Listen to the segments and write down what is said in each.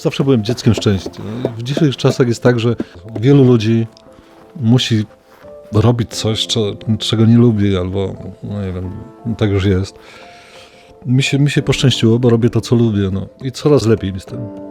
zawsze byłem dzieckiem szczęścia. W dzisiejszych czasach jest tak, że wielu ludzi musi robić coś, co, czego nie lubi, albo no nie wiem, tak już jest. Mi się, mi się poszczęściło, bo robię to, co lubię, no. I coraz lepiej mi z tym.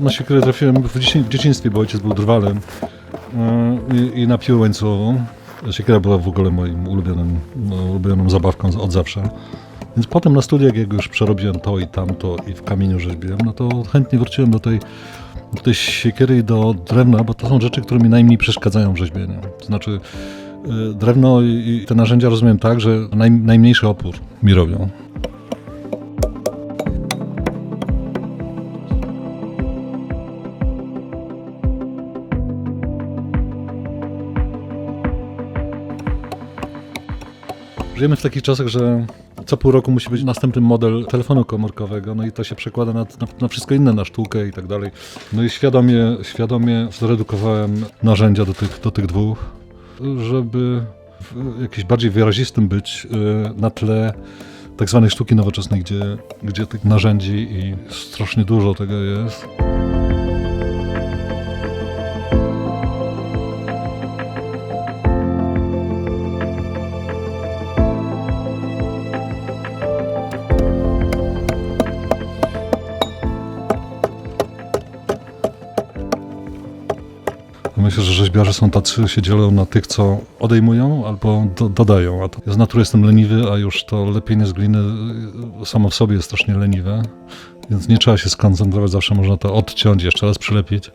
Na siekierę trafiłem w dzieci- w dzieciństwie, bo ojciec był drwalem yy, i, i na piłę łańcuchową. Siekiera była w ogóle moim ulubionym, no, ulubioną zabawką od zawsze. Więc potem na studiach, jak już przerobiłem to i tamto i w kamieniu rzeźbiłem, no to chętnie wróciłem do tej, do tej siekiery i do drewna, bo to są rzeczy, które mi najmniej przeszkadzają w rzeźbieniu. To znaczy yy, drewno i te narzędzia rozumiem tak, że naj, najmniejszy opór mi robią. Żyjemy w takich czasach, że co pół roku musi być następny model telefonu komórkowego, no i to się przekłada na, na, na wszystko inne, na sztukę i tak dalej. No i świadomie, świadomie zredukowałem narzędzia do tych, do tych dwóch, żeby jakiś bardziej wyrazistym być y, na tle tak zwanej sztuki nowoczesnej, gdzie, gdzie tych narzędzi i strasznie dużo tego jest. Myślę, że rzeźbiarze są tacy, się dzielą na tych, co odejmują albo do, dodają. A to ja z natury jestem leniwy, a już to lepienie z gliny y, samo w sobie jest strasznie leniwe. Więc nie trzeba się skoncentrować, zawsze można to odciąć, jeszcze raz przylepić.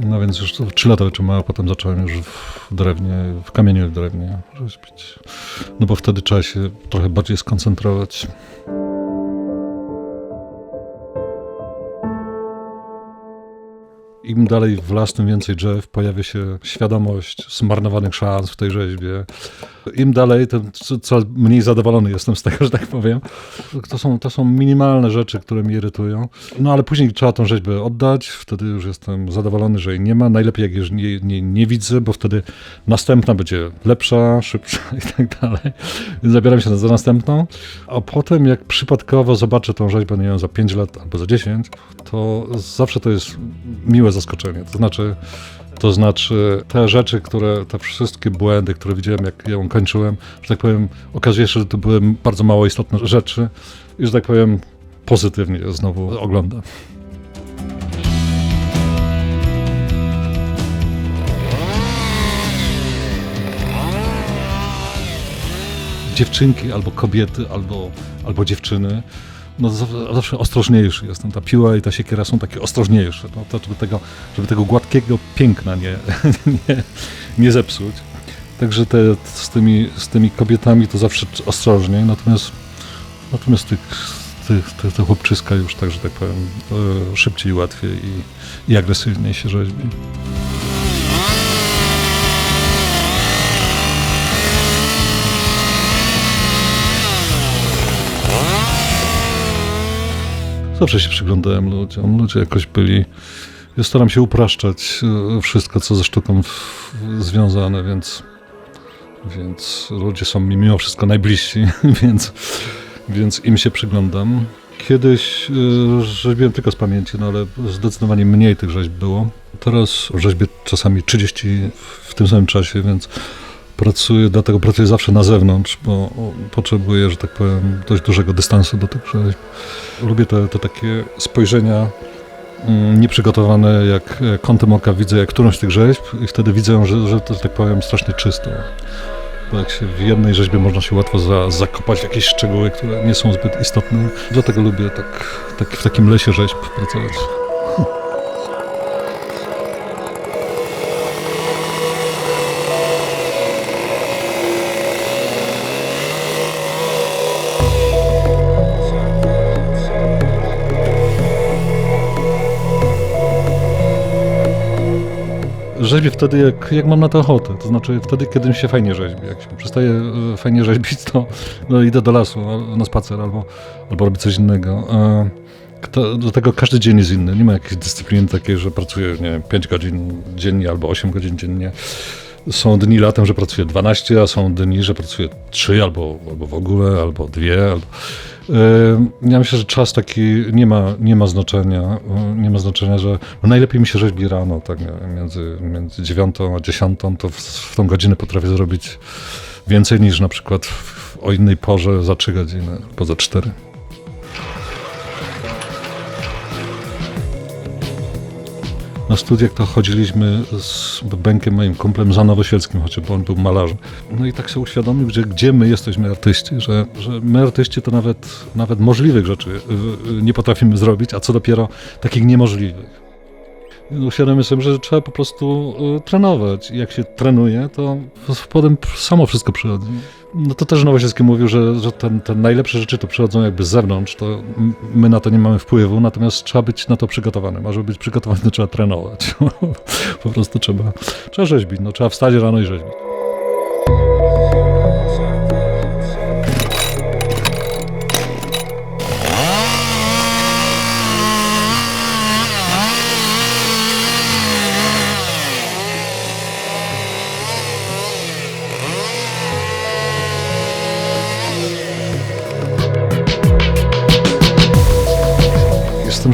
No więc już 3 lata wytrzymałem, a potem zacząłem już w drewnie, w kamieniu w drewnie rzeźbić. No bo wtedy trzeba się trochę bardziej skoncentrować. Im dalej w las, tym więcej drzew, pojawia się świadomość zmarnowanych szans w tej rzeźbie. Im dalej, tym co- coraz mniej zadowolony jestem z tego, że tak powiem. To są, to są minimalne rzeczy, które mnie irytują. No ale później trzeba tą rzeźbę oddać, wtedy już jestem zadowolony, że jej nie ma. Najlepiej jak jej nie, nie, nie widzę, bo wtedy następna będzie lepsza, szybsza i tak dalej. Więc zabieram się za następną, a potem jak przypadkowo zobaczę tą rzeźbę, nie wiem, za 5 lat albo za 10, to zawsze to jest miłe zaskoczenie. To znaczy, to znaczy te rzeczy, które, te wszystkie błędy, które widziałem, jak ją kończyłem, że tak powiem, okazuje się, że to były bardzo mało istotne rzeczy i, że tak powiem, pozytywnie znowu oglądam. dziewczynki, albo kobiety, albo, albo dziewczyny, no zaw- zawsze ostrożniejszy jestem. Ta piła i ta siekiera są takie ostrożniejsze, no, to, żeby, tego, żeby tego gładkiego piękna nie, nie, nie zepsuć. Także te, z, tymi, z tymi kobietami to zawsze ostrożniej, natomiast, natomiast tych, tych, te, te chłopczyska już, tak, że tak powiem, e, szybciej, łatwiej i, i agresywniej się rzeźbi. Zawsze się przyglądałem ludziom. Ludzie jakoś byli. Ja staram się upraszczać e, wszystko, co ze sztuką w, związane, więc, więc ludzie są mi mimo wszystko najbliżsi, więc, więc im się przyglądam. Kiedyś e, rzeźbiłem tylko z pamięci, no ale zdecydowanie mniej tych rzeźb było. Teraz rzeźbię czasami 30 w tym samym czasie, więc pracuję, dlatego pracuję zawsze na zewnątrz, bo potrzebuję, że tak powiem, dość dużego dystansu do tych rzeźb. Lubię te, te takie spojrzenia mm, nieprzygotowane, jak kątem oka widzę jak którąś z tych rzeźb i wtedy widzę, że, że to, że tak powiem, strasznie czysto. Bo jak się w jednej rzeźbie można się łatwo za, zakopać w jakieś szczegóły, które nie są zbyt istotne. Dlatego lubię tak, tak w takim lesie rzeźb pracować. Rzeźbię wtedy, jak, jak mam na to ochotę. To znaczy wtedy, kiedy mi się fajnie rzeźbi. Jak się przestaje e, fajnie rzeźbić, to no, idę do lasu na spacer albo, albo robię coś innego. E, Kto, do tego każdy dzień jest inny. Nie ma jakiejś dyscypliny takiej, że pracuję nie wiem, 5 godzin dziennie albo 8 godzin dziennie. Są dni latem, że pracuję 12, a są dni, że pracuję 3 albo, albo w ogóle, albo 2. Albo... Yy, Ja myślę, że czas taki nie ma, nie ma znaczenia. Yy, Nie ma znaczenia, że no najlepiej mi się rzeźbi rano, tak między, między 9 a 10, to w, w tą godzinę potrafię zrobić więcej niż na przykład w, o innej porze za 3 godziny, poza 4. Na studiach to chodziliśmy z Benkiem, moim kumplem, za Nowosielskim, chociażby on był malarzem. No i tak sobie uświadomił, że gdzie my jesteśmy artyści, że, że my artyści to nawet, nawet możliwych rzeczy y, y, nie potrafimy zrobić, a co dopiero takich niemożliwych. No, Uświadomiłem sobie, że trzeba po prostu y, trenować. I jak się trenuje, to potem samo wszystko przychodzi. No to też Nowosielski mówił, że, że ten, te najlepsze rzeczy to przychodzą jakby z zewnątrz, to my na to nie mamy wpływu, natomiast trzeba być na to przygotowanym. A żeby być przygotowanym, to trzeba trenować. po prostu trzeba, trzeba rzeźbić, no, trzeba wstać rano i rzeźbić.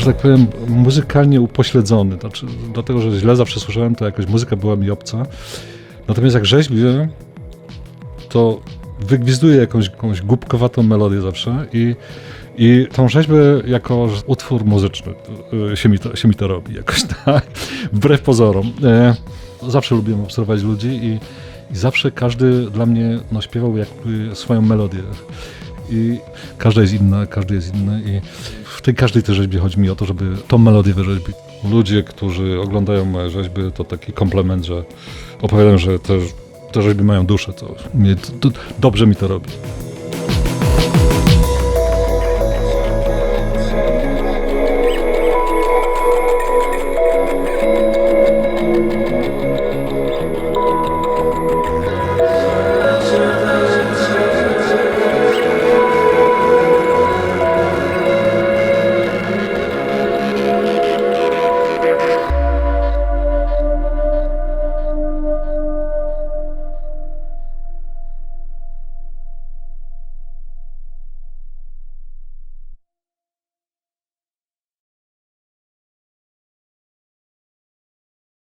Że tak powiem, muzykalnie upośledzony. Znaczy, dlatego, że źle zawsze słyszałem, to jakoś muzyka była mi obca. Natomiast jak rzeźbię, to wygwizduję jakąś, jakąś głupkowatą melodię zawsze i, i tą rzeźbę jako utwór muzyczny y, się mi to, się mi to robi jakoś tak, wbrew pozorom. E, zawsze lubiłem obserwować ludzi i, i zawsze każdy dla mnie no, śpiewał jakby swoją melodię. I każda jest inna, każdy jest inny i w tej każdej tej rzeźbie chodzi mi o to, żeby tą melodię wyrzeźbić. Ludzie, którzy oglądają moje rzeźby, to taki komplement, że opowiadają, że te, te rzeźby mają duszę, to, to dobrze mi to robi.